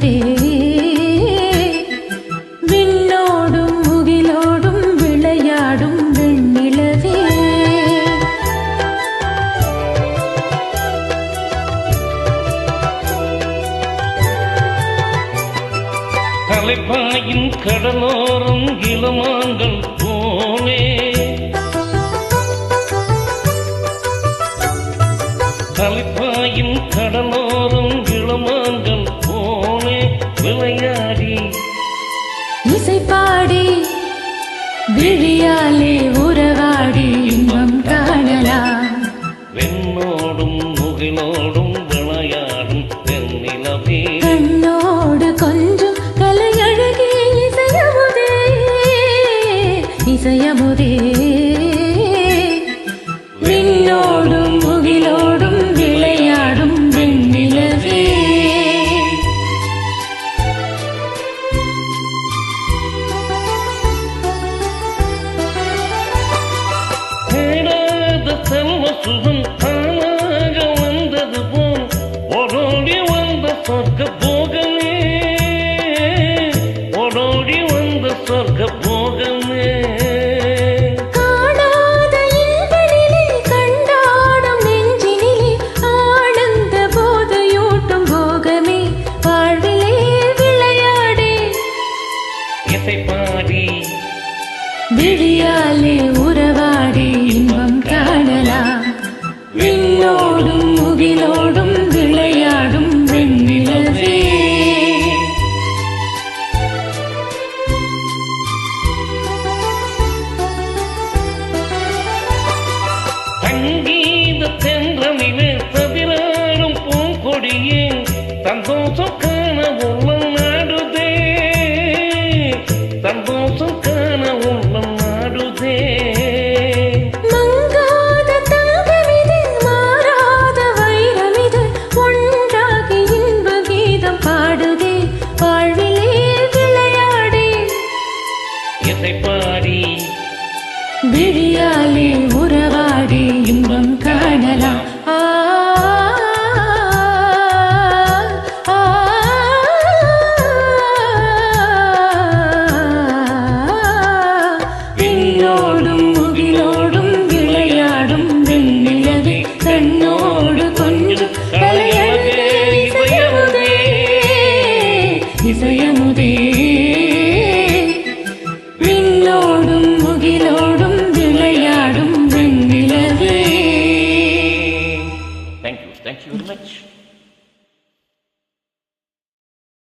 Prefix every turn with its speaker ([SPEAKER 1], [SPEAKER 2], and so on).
[SPEAKER 1] அமுதே விண்ணோடும் முகிலோடும் விளையாடும் வெண்ணிலவே. தலைப்பாயின் கடலோரம் இளமாங்கள் போலே. தலைப்பாயின் கடலோரம்
[SPEAKER 2] இசை பாடி விழியாலே உறவாடி இன்பம் காணலாம்.
[SPEAKER 1] வெண்ணோடும் முகிலோடும் விளையாடும் வெண்ணிலவே
[SPEAKER 2] கண்ணோடு கொஞ்சம் கலையழகே இசையமுதே இசையமுதே.
[SPEAKER 1] செல்வ சுகம் தானாக வந்தது போல் ஓடோடி வந்த சொர்க்க போகமே ஓடோடி வந்த சொர்க்க போகமே.
[SPEAKER 2] காணாத கீதம் பாடுதே. வாழ்விலே விளையாடே.
[SPEAKER 1] இசை பாடி.
[SPEAKER 2] விழியாலே உறவாடி. இன்பம்